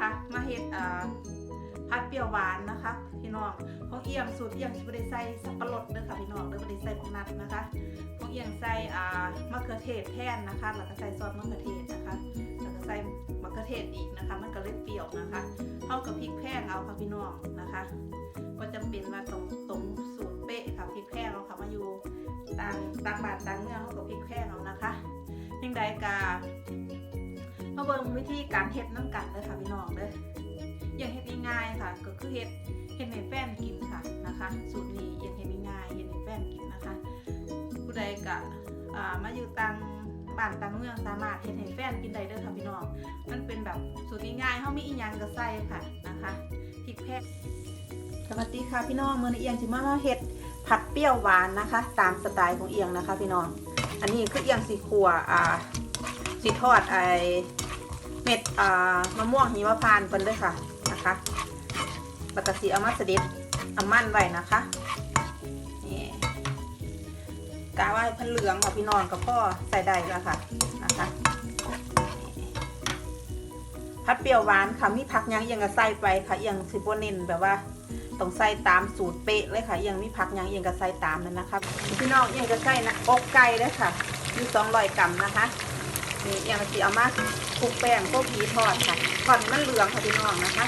นะคะ มาเฮ็ดอ่าพัดเปรี้ยวหวานนะคะพี่น้องของเอียงสูตรเอียงสิบ่ได้ใส่สับปะรดเด้อค่ะพี่น้องเด้อบ่ได้ใส่ผักนัดนะคะของเอียงใส่อ่ามะเขือเทศแทนนะคะแล้วก็ใส่ซอสมะเขือเทศนะคะแล้วก็ใส่มะเขือเทศอีกนะคะ มันก็เลยเปรี้ยวนะคะเท่ากับพริกแพงเอาค่ะพี่น้องนะคะก็จำเป็นว่าตรงตรงสูตรเป๊ะค่ะพริกแพงเอาค่ะมาอยู่ต่างต่างบ้านต่างเมืองเท่ากับพริกแพงเอานะคะยังใดกา มาเบิ่งวิธีการเฮ็ดน้ำกันเลยค่ะพี่น้องเด้ออย่างเฮ็ดง่ายๆค่ะ ก็คือเฮ็ดเฮ็ดให้แฟนกินค่ะนะคะ สูตรนี้อย่างเฮ็ดง่ายๆเฮ็ดให้แฟนกินนะคะ ผู้ใดก็อ่ามาอยู่ต่างบ้านต่างเมืองสามารถเฮ็ดให้แฟนกินได้เด้อค่ะพี่น้อง มันเป็นแบบสูตรง่ายๆเฮามีอีหยังก็ใส่ค่ะนะคะพริกแพงสวัสดีค่ะพี่น้องมื้อนี้เอียงสิมาเฮ็ดผัดเปรี้ยวหวานนะคะ ตามสไตล์ของเอียงนะคะ พี่น้อง อันนี้คือเอียงสิขัวอ่าสิทอดไอ ม็ดอ่ามะม่วงหิมพานเพิ่นเลยค่ะนะคะแล้วก็สีเอามาเสด็จเอามั่นไว้นะคะนี่กาว่าเพันเหลืองค่ะพี่น้องกับพ่อใส่ได้แล้วค่ะนะคะพัดเปรี้ยวหวานค่ะมีผักยังยังก็ใส่ไปค่ะเอียงสิบเน้นแบบว่าต้องใส่ตามสูตรเป๊ะเลยค่ะเอียงมีผักยังเอียงก็ใส่ตามนั้นนะคะพี่น้องเอียงก็ใส่นะอกไก่เลยค่ะมีสองร้อยกรัมนะคะ นี่อย่างที่เอามาคลุกแป้งก็ผีทอดค่ะทอดมันเหลืองค่ะพี่น้องนะคะ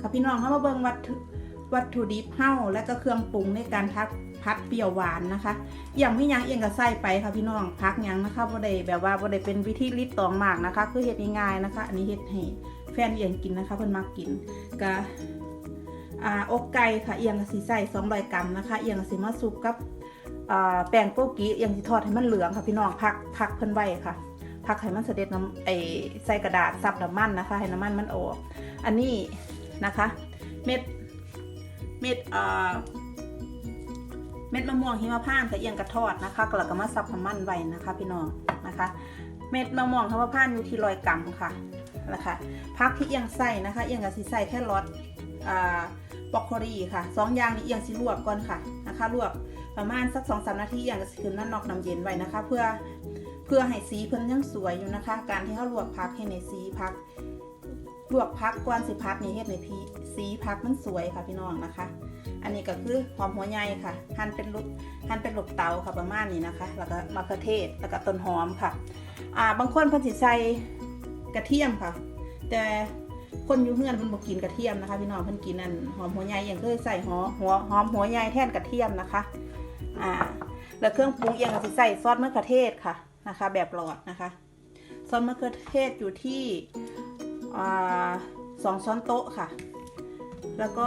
ค่ะพี่น้องเข้ามาเบิ่งวัตถุวัตถุดิบเฮ้าและก็เครื่องปรุงในการพัดพัดเปรี้ยวหวานนะคะ อย่างไม่ยังเอียงกับไส้ไปค่ะพี่น้องพักยังนะคะบ่ได้แบบว่าบ่ได้เป็นวิธีลิดตองมากนะคะ คือเฮ็ดง่ายๆนะคะ อันนี้เฮ็ดให้แฟนเอียงกินนะคะเพิ่นมักกินก็ อ่าอกไก่ค่ะเอียงสีใส่200กรัมนะคะ เอียงสีมาสุกกับอ่าแป้งโกกีเอียงสีทอดให้มันเหลืองค่ะพี่น้องพักพักเพิ่นไว้ค่ะพักให้มันเสด็จน้ำไอใส่กระดาษซับน้ำมันนะคะ ให้น้ำมันมันออก อันนี้นะคะ เม็ดเม็ดอ่าเม็ดมะม่วงหิมพานต์กับเอียงกระทอดนะคะแล้วก็มาซับน้ำมันไว้นะคะ พี่น้องนะคะ เม็ดมะม่วงหิมพานต์อยู่ที่ร้อยกรัมค่ะนะคะพักที่เอียงใส่นะคะ เอียงกับสีใส่แค่รสอ่า บรอกโคลีค่ะสองอย่างนี้เอียงสิลวกก่อนค่ะนะคะลวกประมาณสักสองสามนาทีอย่างก็สิขึ้นน้ำนอกน้ำเย็นไว้นะคะ เพื่อเพื่อให้สีเพิ่นยังสวยอยู่นะคะ การที่เขาลวกพักให้ในสีพักลวกพักกวนสิพักนี่เฮ็ดในพีสีพักมันสวยค่ะพี่น้องนะคะ อันนี้ก็คือหอมหัวใหญ่ค่ะหั่นเป็นลูกหั่นเป็นลูกเตาค่ะประมาณนี้นะคะ แล้วก็มะเขือเทศแล้วก็ต้นหอมค่ะ อ่าบางคนเพิ่นสิใส่กระเทียมค่ะ แต่ คนอยู่เฮือนเพิ่นบ่กินกระเทียมนะคะ พี่น้องเพิ่นกินนั่นหอมหัวใหญ่อย่างเคยใส่หอหัวหอมหัวใหญ่แทนกระเทียมนะคะอ่าแล้วเครื่องปรุงเองก็สิใส่ซอสมะเขือเทศค่ะนะคะ แบบหลอดนะคะซอสมะเขือเทศอยู่ที่อ่าสองช้อนโต๊ะค่ะ แล้วก็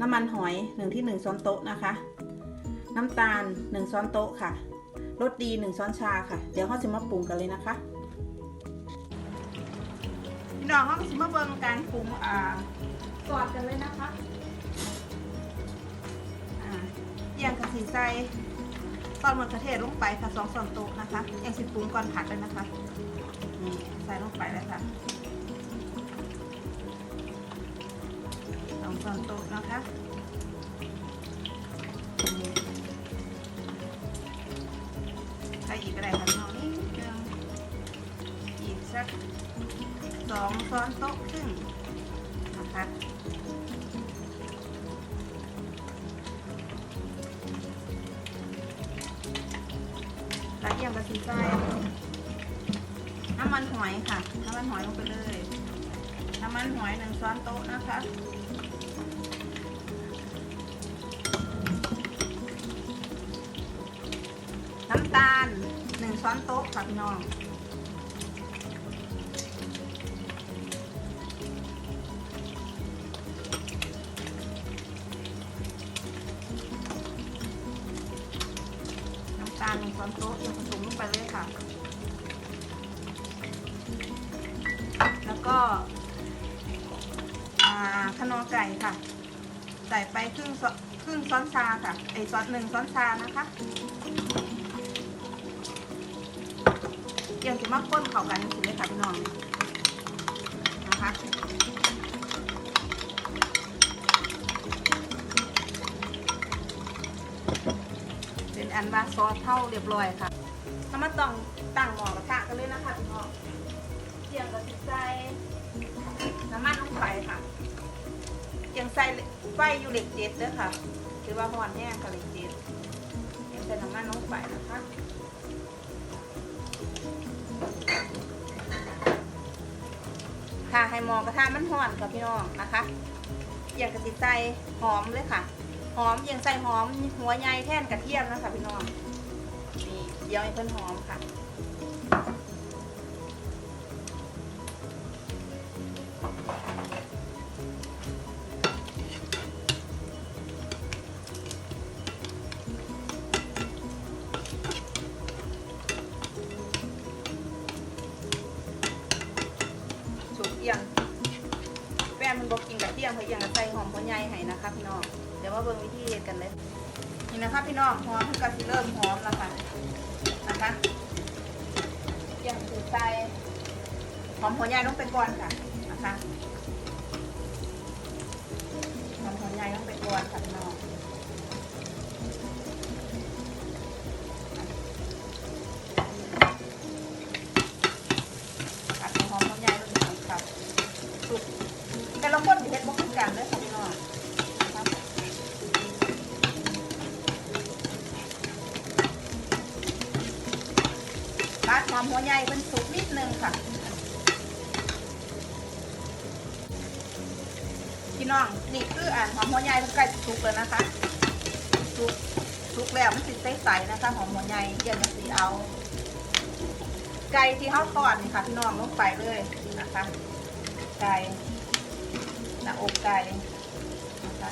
น้ำมันหอยหนึ่งที่หนึ่งช้อนโต๊ะนะคะ น้ำตาลหนึ่งช้อนโต๊ะค่ะรสดีหนึ่งช้อนชาค่ะ เดี๋ยวเขาจะมาปรุงกันเลยนะคะ น้องเขาจะมาเบิ่งการปรุงอ่าซอสกันเลยนะคะอ่าเอียงกับสีใส่ซอสมะเขือเทศลงไปค่ะสองช้อนโต๊ะนะคะเอียงสิปรุงก่อนผัดเลยนะคะนี่ใส่ลงไปเลยค่ะสองช้อนโต๊ะนะคะใส่อีกอะไรคะน้องนี่ สักสองช้อนโต๊ะครึ่งนะคะแล้วเอียงกระสีใจน้ำมันหอยค่ะ น้ำมันหอยลงไปเลย น้ำมันหอยหนึ่งช้อนโต๊ะนะคะน้ำตาลหนึ่งช้อนโต๊ะค่ะพี่น้อง ตาลหนึ่งช้อนโต๊ะยังผสมลงไปเลยค่ะ แล้วก็ขนอไก่ค่ะ ใส่ไปครึ่งช้อนครึ่งช้อนชาค่ะไอช้อนหนึ่งช้อนชานะคะยังจะมาข้นเข้ากันสิเลยค่ะพี่น้องนะคะ นอันว่าซอสเท่าเรียบร้อยค่ะถ้ามาต้องตั้งหม้อกระทะกันเลยนะคะพี่น้องเจียงกับใส่น้ำมันลงไปค่ะเจียงใส่ไฟอยู่เหล็กเจ็ดเด้อค่ะถือว่าหอนแห้งค่ะเหล็กเจ็ดเจียงใส่น้ำมันลงไปนะคะค่ะให้หมอกระทะมันห่อนค่ะพี่น้องนะคะเจียงกับใส่หอมเลยค่ะ หอมยังใส่หอมหัวใหญ่แท่นกระเทียมนะคะพี่น้องนี่เดี๋ยวให้เพิ่นหอมค่ะสุกเอียงแฟนมันบอกกินกระเทียมเขาเอียงก็ใส่หอมหัวใหญ่ให้นะคะพี่น้อง ยวมาเบิ่งวิธีเฮ็ดกันเลยนี่นะคะพี่น้องหอมก็สิเริ่มหอมแล้วค่ะนะคะยังถือใจหอมหัวใหญ่ลงไปก่อนค่ะ มหัวใหญ่เป็นสุกนิดนึงค่ะ พี่น้องนี่คืออ่านหอมหัวใหญ่ใกล้จะสุกแล้วนะคะสุกสุกแล้วมันสิใสๆนะคะหอมหัวใหญ่เดี๋ยวมันสีเอา ไก่ที่เขาทอดนี่ค่ะพี่น้องลงไปเลยนะคะ ไก่หน้าอกไก่นะคะ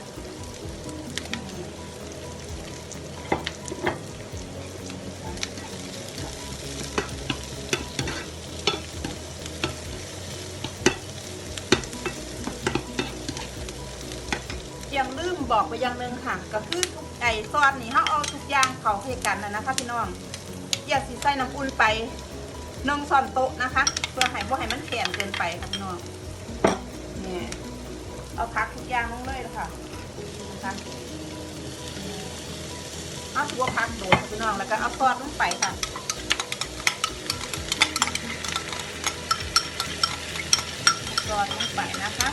ยังลืมบอกไปอย่างหนึ่งค่ะ ก็คือทุกไก่ซอสนี่เขาเอาทุกอย่างเขาให้กันนะนะคะพี่น้องอย่าสิใส่น้ำอุ่นไปนึ่งช้อนโต๊ะนะคะเพื่อให้บ่ให้มันแข็งเกินไปค่ะพี่น้องนี่เอาพักทุกอย่างลงเลยนะคะนะคะเอาตัวพักโดดพี่น้องแล้วก็เอาซอสลงไปค่ะซอสลงไปนะคะ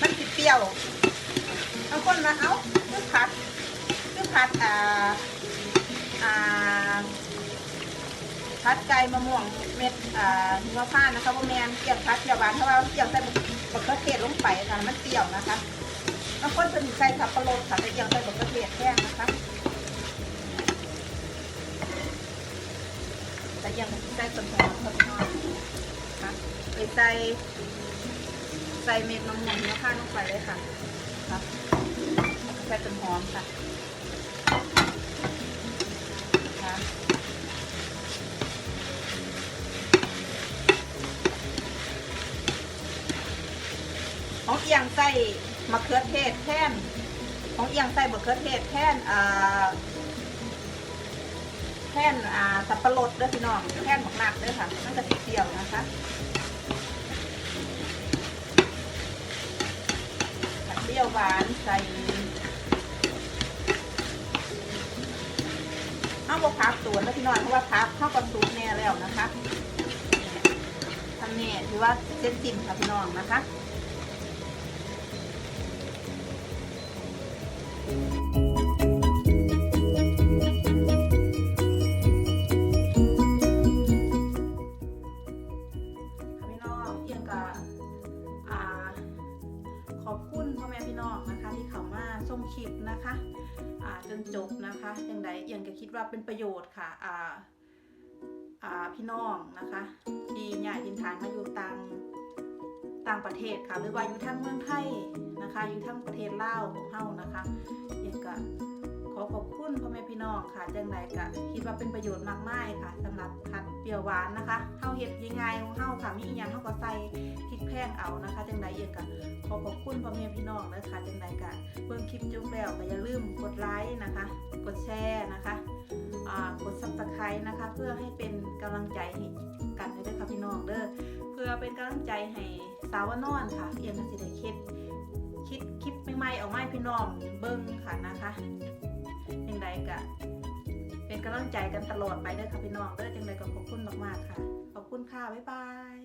มันสิเปรี้ยวบางคนมาเอาคือผัดคือผัดอ่าอ่า ผัดไก่มะม่วงเม็ดอ่าหิมะพานต์นะคะว่าแมนเกี่ยวผัดเกี่ยวหวานเพราะว่าเกี่ยวใส่บะเขือเทศลงไปค่ะมันเปรี้ยวนะคะบางคนเป็นใส่สับปะรดค่ะแต่เกี่ยวใส่บะเขือเทศแห้งนะคะแต่ยังใส่ต้นหอมเพิ่มหน่อยค่ะไปใส่ใส่เม็ดมะม่วงหิมะพานต์ลงไปเลยค่ะครับใส่ต้นหอมค่ะ ของเอียงใส่มะเขือเทศแท่นของเอียงใส่มะเขือเทศแท่นอ่าแท่นอ่าสับปะรดเด้อพี่น้องแท่นหมักหนักเด้อค่ะนั่นจะสีเปรี้ยวนะคะผัดเปรี้ยวหวานใส่เอาบวพักตัวแล้วพี่น้อยเพราะว่าพักเข้ากับซุปแน่แล้วนะคะทำนี่ถือว่าเส้นจิ้มค่ะพี่น้องนะคะ ขอบคุณพ่อแม่พี่น้องนะคะที่เขามาชมคลิปนะคะจนจบนะคะอย่างใดเอียงก็คิดว่าเป็นประโยชน์ค่ะพี่น้องนะคะ ที่ย้ายถิ่นฐานมาอยู่ต่างต่างประเทศค่ะหรือว่าอยู่ทั้งเมืองไทยนะคะ อยู่ทั้งประเทศลาวของเฮานะคะเอียงก็ อขอบคุณพ่อแม่พี่น้องค่ะจังไรก็คิดว่าเป็นประโยชน์มากมายค่ะสำหรับผัดเปรี้ยวหวานนะคะเฮาเฮ็ดยังไงของเฮาค่ะมีอีหยังเฮาก็ใส่พริกแพงเอานะคะจังไรเองก็ขอขอบคุณพ่อแม่พี่น้องนะคะจังไรก็เบิ่งคลิปจบแล้วก็อย่าลืมกดไลค์นะคะ กดแชร์นะคะอ่ากด Subscribe นะคะ เพื่อให้เป็นกำลังใจให้กันด้วยนะคะพี่น้องเด้อเพื่อเป็นกำลังใจให้สาวนอนค่ะเอียงก็สิได้คิดคิดคลิปใหม่ๆออกมาให้พี่น้องเบิ้งค่ะนะคะ ยังไงก็เป็นกำลังใจกันตลอดไปเด้อค่ะพี่น้องเด้อยังไงก็ขอบคุณมากๆค่ะ ขอบคุณค่ะ บ๊ายบาย